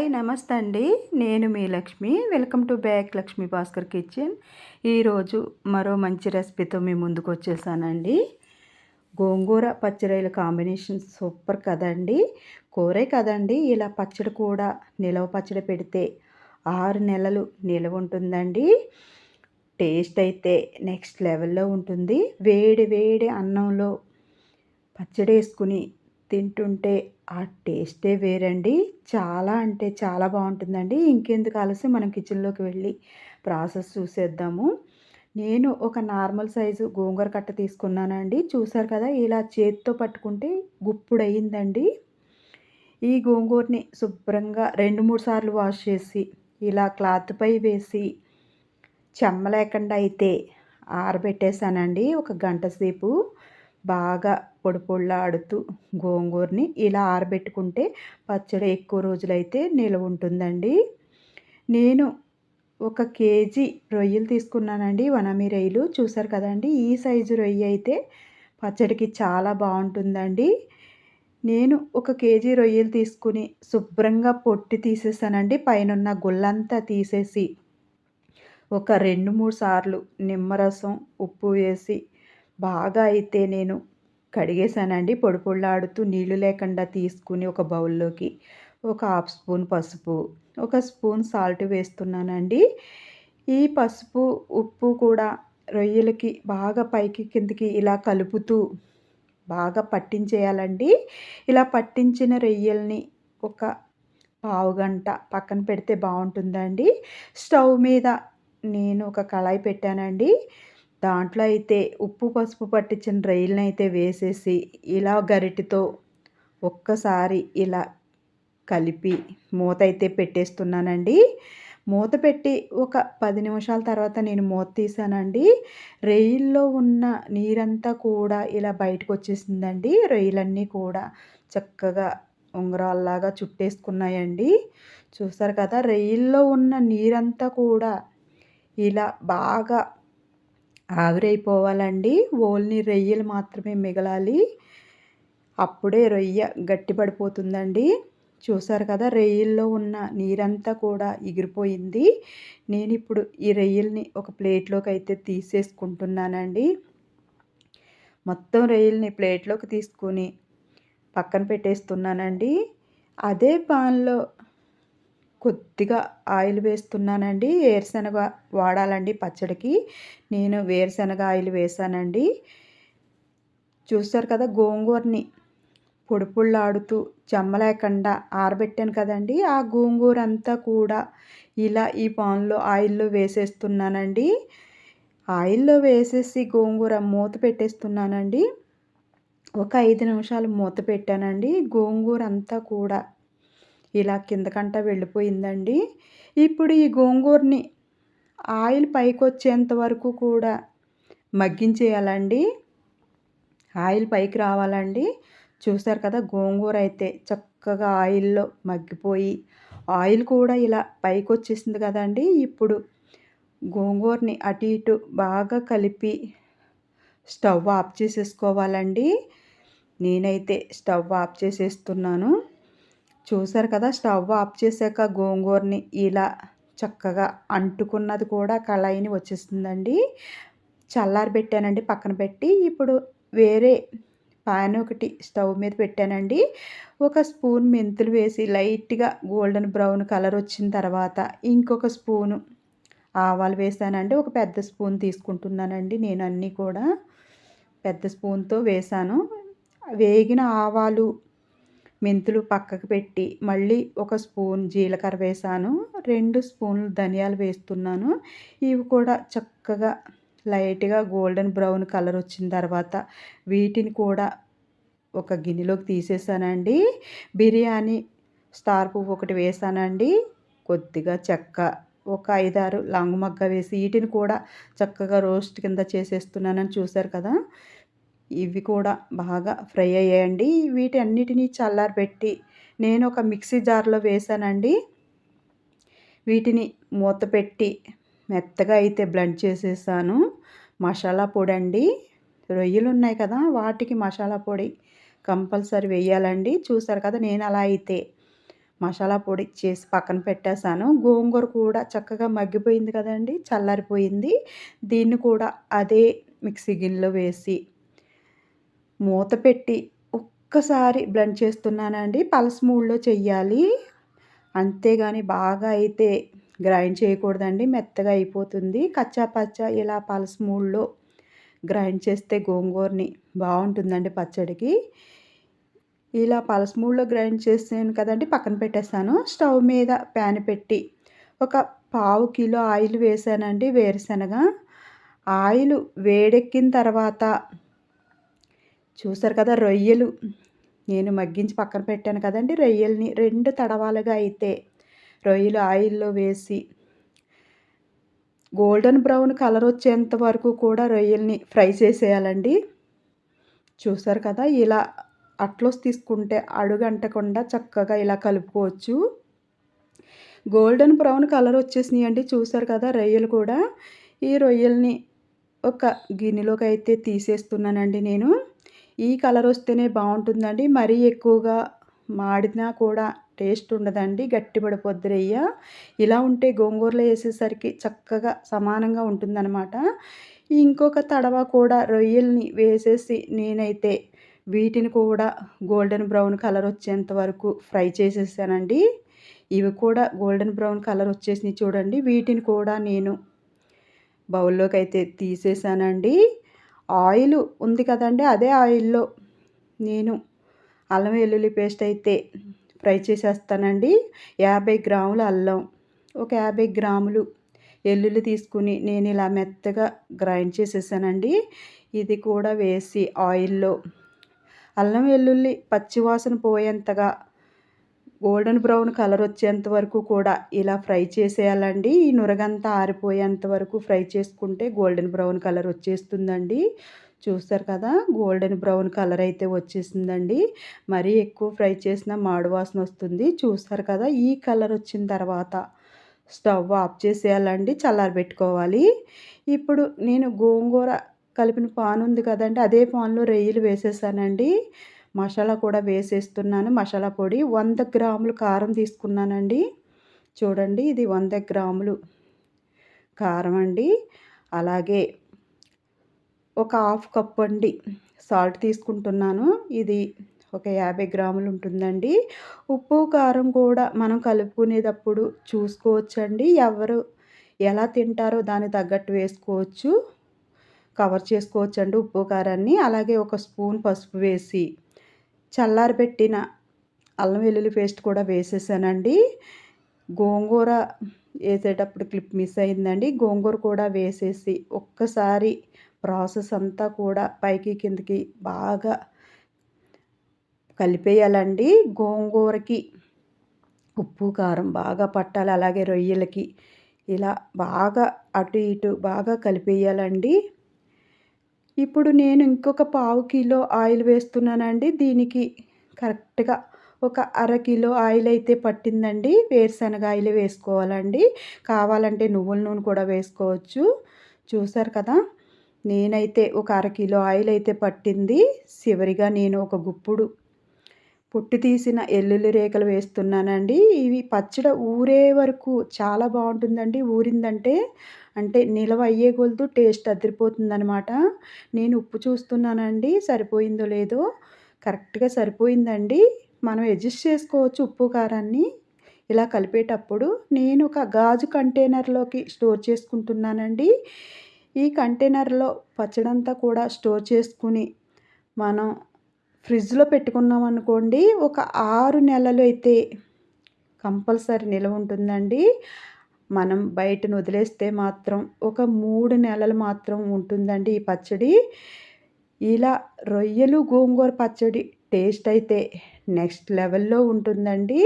Hi నమస్తే అండి. నేను మీ Lakshmi. Welcome to back Lakshmi Bhaskar kitchen. ఈరోజు మరో మంచి రెసిపీతో మీ ముందుకు వచ్చేసానండి. గోంగూర పచ్చిరాయల కాంబినేషన్ సూపర్ కదండి. కూరే కదండి. ఇలా పచ్చడి కూడా నిలవ పచ్చడి పెడితే ఆరు నెలలు నిలవ ఉంటుందండి. టేస్ట్ అయితే నెక్స్ట్ లెవెల్లో ఉంటుంది. వేడి వేడి అన్నంలో పచ్చడి వేసుకుని తింటుంటే ఆ టేస్టే వేరండి. చాలా అంటే చాలా బాగుంటుందండి. ఇంకెందుకు ఆలస్యం మనం కిచెన్లోకి వెళ్ళి ప్రాసెస్ చూసేద్దాము. నేను ఒక నార్మల్ సైజు గోంగూర కట్ట తీసుకున్నానండి. చూసారు కదా ఇలా చేతితో పట్టుకుంటే గుప్పుడు అయ్యిందండి ఈ గోంగూరని శుభ్రంగా రెండు మూడు సార్లు వాష్ చేసి ఇలా క్లాత్పై వేసి చెమ్మ లేకుండా అయితే ఆరబెట్టేశానండి. ఒక గంట సేపు బాగా పొడి పొళ్ళాడుతూ గోంగూరని ఇలా ఆరబెట్టుకుంటే పచ్చడి ఎక్కువ రోజులైతే నిలవ ఉంటుందండి. నేను ఒక కేజీ రొయ్యలు తీసుకున్నానండి వనమి రొయ్యలు. చూసారు కదండి ఈ సైజు రొయ్య అయితే పచ్చడికి చాలా బాగుంటుందండి. నేను ఒక కేజీ రొయ్యలు తీసుకుని శుభ్రంగా పొట్టి తీసేసానండి పైన గుళ్ళంతా తీసేసి ఒక రెండు మూడు సార్లు నిమ్మరసం ఉప్పు వేసి బాగా అయితే నేను కడిగేసానండి పొడి పొళ్ళాడుతూ నీళ్ళు లేకుండా తీసుకుని ఒక బౌల్లోకి ఒక హాఫ్ స్పూన్ పసుపు ఒక స్పూన్ సాల్ట్ వేస్తున్నానండి. ఈ పసుపు ఉప్పు కూడా రొయ్యలకి బాగా పైకి కిందకి ఇలా కలుపుతూ బాగా పట్టించేయాలండి. ఇలా పట్టించిన రొయ్యల్ని ఒక పావు గంట పక్కన పెడితే బాగుంటుందండి. స్టవ్ మీద నేను ఒక కళాయి పెట్టానండి. దాంట్లో అయితే ఉప్పు పసుపు పట్టించిన రైల్ని అయితే వేసేసి ఇలా గరిటితో ఒక్కసారి ఇలా కలిపి మూత అయితే పెట్టేస్తున్నానండి. మూత పెట్టి ఒక పది నిమిషాల తర్వాత నేను మూత తీసానండి. రొయ్యల్లో ఉన్న నీరంతా కూడా ఇలా బయటకు వచ్చేసిందండి రొయ్యలన్నీ కూడా చక్కగా ఉంగరాల్లాగా చుట్టేసుకున్నాయండి. చూసారు కదా రొయ్యల్లో ఉన్న నీరంతా కూడా ఇలా బాగా ఆవిరైపోవాలండి. ఓన్లీ రొయ్యలు మాత్రమే మిగలాలి. అప్పుడే రొయ్య గట్టిపడిపోతుందండి. చూసారు కదా రొయ్యల్లో ఉన్న నీరంతా కూడా ఎగిరిపోయింది. నేను ఇప్పుడు ఈ రొయ్యల్ని ఒక ప్లేట్లోకి అయితే తీసేసుకుంటున్నానండి. మొత్తం రొయ్యల్ని ప్లేట్లోకి తీసుకొని పక్కన పెట్టేస్తున్నానండి. అదే పాన్లో కొద్దిగా ఆయిల్ వేస్తున్నానండి. వేరుశనగ వాడాలండి పచ్చడికి. నేను వేరుశనగ ఆయిల్ వేసానండి చూస్తారు కదా గోంగూరని. పొడి చెమ్మలేకుండా ఆరబెట్టాను కదండి. ఆ గోంగూర అంతా కూడా ఇలా ఈ పాన్లో ఆయిల్లో వేసేస్తున్నానండి. ఆయిల్లో వేసేసి గోంగూర మూత పెట్టేస్తున్నానండి. ఒక ఐదు నిమిషాలు మూత పెట్టానండి. గోంగూర అంతా కూడా ఇలా కిందకంట వెళ్ళిపోయిందండి. ఇప్పుడు ఈ గోంగూరని ఆయిల్ పైకి వచ్చేంత వరకు కూడా మగ్గించేయాలండి. ఆయిల్ పైకి రావాలండి. చూసారు కదా గోంగూర అయితే చక్కగా ఆయిల్లో మగ్గిపోయి ఆయిల్ కూడా ఇలా పైకి వచ్చేసింది కదండి. ఇప్పుడు గోంగూరని అటు ఇటు బాగా కలిపి స్టవ్ ఆఫ్ చేసేసుకోవాలండి. నేనైతే స్టవ్ ఆఫ్ చేసేస్తున్నాను. చూశారు కదా స్టవ్ ఆఫ్ చేశాక గోంగూరని ఇలా చక్కగా అంటుకున్నది కూడా కళాయిని వచ్చేస్తుందండి. చల్లారి పెట్టానండి పక్కన పెట్టి. ఇప్పుడు వేరే పాన్ ఒకటి స్టవ్ మీద పెట్టానండి. ఒక స్పూన్ మెంతులు వేసి లైట్గా గోల్డెన్ బ్రౌన్ కలర్ వచ్చిన తర్వాత ఇంకొక స్పూను ఆవాలు వేసానండి. ఒక పెద్ద స్పూన్ తీసుకుంటున్నానండి నేను అన్నీ కూడా. పెద్ద స్పూన్తో వేసాను. వేగిన ఆవాలు మెంతులు పక్కకు పెట్టి మళ్ళీ ఒక స్పూన్ జీలకర్ర వేసాను. రెండు స్పూన్లు ధనియాలు వేస్తున్నాను. ఇవి కూడా చక్కగా లైట్గా గోల్డెన్ బ్రౌన్ కలర్ వచ్చిన తర్వాత వీటిని కూడా ఒక గిన్నెలోకి తీసేసానండి. బిర్యానీ స్టార్ పువ్వు ఒకటి వేసానండి. కొద్దిగా చెక్క ఒక ఐదారు లాంగ్ మగ్గ వేసి వీటిని కూడా చక్కగా రోస్ట్ కింద చేసేస్తున్నానని చూసారు కదా. ఇవి కూడా బాగా ఫ్రై అయ్యాయండి. వీటన్నిటినీ చల్లారబెట్టి నేను ఒక మిక్సీ జార్లో వేసానండి. వీటిని మూత పెట్టి మెత్తగా అయితే బ్లెండ్ చేసేసాను. మసాలా పొడి అండి రొయ్యలు ఉన్నాయి కదా వాటికి మసాలా పొడి కంపల్సరీ వేయాలండి. చూసారు కదా నేను అలా అయితే మసాలా పొడి చేసి పక్కన పెట్టేశాను గోంగూర కూడా చక్కగా మగ్గిపోయింది కదండి చల్లారిపోయింది. దీన్ని కూడా అదే మిక్సీ గిన్నెలో వేసి మూత పెట్టి ఒక్కసారి బ్లెండ్ చేస్తున్నానండి. పలస మూడ్లో చెయ్యాలి. అంతేగాని బాగా అయితే గ్రైండ్ చేయకూడదండి. మెత్తగా అయిపోతుంది. కచ్చా పచ్చా ఇలా పలస మూడ్లో గ్రైండ్ చేస్తే గోంగూరని బాగుంటుందండి పచ్చడికి. ఇలా పలస మూడ్లో గ్రైండ్ చేసాను కదండి పక్కన పెట్టేస్తాను స్టవ్ మీద ప్యాన్ పెట్టి ఒక పావు కిలో ఆయిల్ వేసానండి వేరుశనగ. ఆయిల్ వేడెక్కిన తర్వాత చూసారు కదా రొయ్యలు. నేను మగ్గించి పక్కన పెట్టాను కదండి రొయ్యల్ని. రెండు తడవాలుగా అయితే రొయ్యలు ఆయిల్లో వేసి గోల్డెన్ బ్రౌన్ కలర్ వచ్చేంత వరకు కూడా రొయ్యల్ని ఫ్రై చేసేయాలండి. చూసారు కదా ఇలా అట్లోస్ తీసుకుంటే అడుగంటకుండా చక్కగా ఇలా కలుపుకోవచ్చు. గోల్డెన్ బ్రౌన్ కలర్ వచ్చేసినాయి అండి చూసారు కదా రొయ్యలు కూడా. ఈ రొయ్యల్ని ఒక గిన్నెలోకి అయితే తీసేస్తున్నానండి నేను. ఈ కలర్ వస్తేనే బాగుంటుందండి. మరీ ఎక్కువగా మాడినా కూడా టేస్ట్ ఉండదండి. గట్టిపడిపోద్ది రొయ్య ఇలా ఉంటే గోంగూరలో వేసేసరికి చక్కగా సమానంగా ఉంటుందన్నమాట. ఇంకొక తడవ కూడా రొయ్యల్ని వేసేసి నేనైతే వీటిని కూడా గోల్డెన్ బ్రౌన్ కలర్ వచ్చేంత వరకు ఫ్రై చేసేసానండి. ఇవి కూడా గోల్డెన్ బ్రౌన్ కలర్ వచ్చేసినాయి చూడండి. వీటిని కూడా నేను బౌల్లోకి అయితే తీసేసానండి. ఆయిల్ ఉంది కదండి అదే ఆయిల్లో నేను అల్లం వెల్లుల్లి పేస్ట్ అయితే ఫ్రై చేసేస్తానండి. యాభై గ్రాముల అల్లం ఒక యాభై గ్రాములు ఎల్లుల్లి తీసుకుని నేను ఇలా మెత్తగా గ్రైండ్ చేసేసానండి. ఇది కూడా వేసి ఆయిల్లో. అల్లం వెల్లుల్లి పచ్చివాసన పోయేంతగా గోల్డెన్ బ్రౌన్ కలర్ వచ్చేంత వరకు కూడా ఇలా ఫ్రై చేసేయాలండి. ఈ నురగంతా ఆరిపోయేంత వరకు ఫ్రై చేసుకుంటే గోల్డెన్ బ్రౌన్ కలర్ వచ్చేస్తుందండి. చూస్తారు కదా గోల్డెన్ బ్రౌన్ కలర్ అయితే వచ్చేసిందండి. మరీ ఎక్కువ ఫ్రై చేసిన మాడు వాసన వస్తుంది. చూస్తారు కదా ఈ కలర్ వచ్చిన తర్వాత స్టవ్ ఆఫ్ చేసేయాలండి చల్లారబెట్టుకోవాలి ఇప్పుడు నేను గోంగూర కలిపిన పాన్ ఉంది కదండి అదే పాన్లో రొయ్యలు వేసేసానండి. మసాలా కూడా వేసేస్తున్నాను. మసాలా పొడి వంద గ్రాములు కారం తీసుకున్నానండి. చూడండి ఇది వంద గ్రాములు కారం అండి. అలాగే ఒక హాఫ్ కప్ అండి సాల్ట్ తీసుకుంటున్నాను. ఇది ఒక యాభై గ్రాములు ఉంటుందండి. ఉప్పు కారం కూడా మనం కలుపుకునేటప్పుడు చూసుకోవచ్చండి. ఎవరు ఎలా తింటారో దానికి తగ్గట్టు వేసుకోవచ్చు. కవర్ చేసుకోవచ్చండి ఉప్పు కారాన్ని. అలాగే ఒక స్పూన్ పసుపు వేసి చల్లారబెట్టిన అల్లం వెల్లుల్లి పేస్ట్ కూడా వేసేసానండి. గోంగూర వేసేటప్పుడు క్లిప్ మిస్ అయిందండి. గోంగూర కూడా వేసేసి ఒక్కసారి ప్రాసెస్ అంతా కూడా పైకి కిందకి బాగా కలిపేయాలండి. గోంగూరకి ఉప్పు కారం బాగా పట్టాలి. అలాగే రొయ్యలకి ఇలా బాగా అటు ఇటు బాగా కలిపేయాలండి. ఇప్పుడు నేను ఇంకొక పావు కిలో ఆయిల్ వేస్తున్నానండి. దీనికి కరెక్ట్గా ఒక అర కిలో ఆయిల్ అయితే పట్టిందండి. వేరుశనగ ఆయిల్ వేసుకోవాలండి. కావాలంటే నువ్వుల నూనె కూడా వేసుకోవచ్చు. చూసారు కదా? నేనైతే ఒక అర కిలో ఆయిల్ అయితే పట్టింది. చివరిగా నేను ఒక గుప్పుడు పొట్టు తీసిన ఎల్లుల్లి రేఖలు వేస్తున్నానండి. ఇవి పచ్చడి ఊరే వరకు చాలా బాగుంటుందండి. ఊరిందంటే అంటే నిలవ అయ్యే కొలదు టేస్ట్ అదిరిపోతుందనమాట నేను ఉప్పు చూస్తున్నానండి. సరిపోయిందో లేదో? కరెక్ట్గా సరిపోయిందండి. మనం అడ్జస్ట్ చేసుకోవచ్చు ఉప్పు కారాన్ని. ఇలా కలిపేటప్పుడు నేను ఒక గాజు కంటైనర్లోకి స్టోర్ చేసుకుంటున్నానండి. ఈ కంటైనర్లో పచ్చడంతా కూడా స్టోర్ చేసుకుని మనం ఫ్రిడ్జ్లో పెట్టుకున్నాం అనుకోండి ఒక ఆరు నెలలు అయితే కంపల్సరీ నిల్వ ఉంటుందండి. మనం బయటను వదిలేస్తే మాత్రం ఒక మూడు నెలలు మాత్రం ఉంటుందండి ఈ పచ్చడి. ఇలా రొయ్యలు గోంగూర పచ్చడి టేస్ట్ అయితే నెక్స్ట్ లెవెల్లో ఉంటుందండి.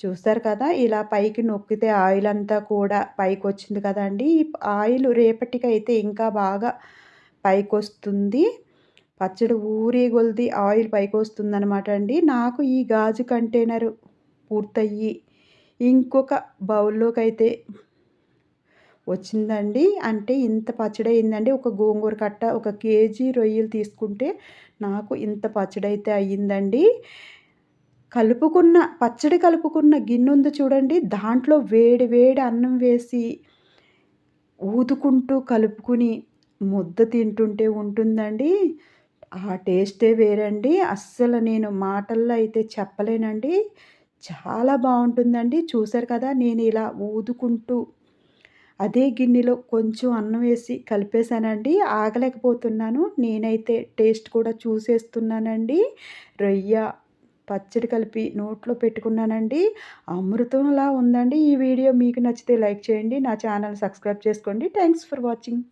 చూస్తారు కదా ఇలా పైకి నొక్కితే ఆయిల్ అంతా కూడా పైకి వచ్చింది కదండి. ఈ ఆయిల్ రేపటికైతే ఇంకా బాగా పైకి వస్తుంది పచ్చడి ఊరే కొలిది ఆయిల్ పైకి అనమాట అండి. నాకు ఈ గాజు కంటైనర్ పూర్తయ్యి ఇంకొక బౌల్లోకి అయితే వచ్చిందండి. అంటే ఇంత పచ్చడి అయిందండి. ఒక గోంగూర కట్ట ఒక కేజీ రొయ్యలు తీసుకుంటే నాకు ఇంత పచ్చడి అయితే అయ్యిందండి. కలుపుకున్న పచ్చడి కలుపుకున్న గిన్నె ఉంది చూడండి. దాంట్లో వేడి వేడి అన్నం వేసి ఊదుకుంటూ కలుపుకుని ముద్ద తింటుంటే ఉంటుందండి. ఆ టేస్టే వేరండి. అస్సలు నేను మాటల్లో అయితే చెప్పలేనండి. చాలా బాగుంటుందండి. చూసారు కదా నేను ఇలా ఊదుకుంటూ అదే గిన్నెలో కొంచెం అన్నం వేసి కలిపేశానండి. ఆగలేకపోతున్నాను. నేనైతే టేస్ట్ కూడా చూసేస్తున్నానండి. రొయ్య పచ్చడి కలిపి నోట్లో పెట్టుకున్నానండి. అమృతంలా ఉందండి ఈ వీడియో. మీకు నచ్చితే లైక్ చేయండి. నా ఛానల్ సబ్స్క్రైబ్ చేసుకోండి. Thanks for watching.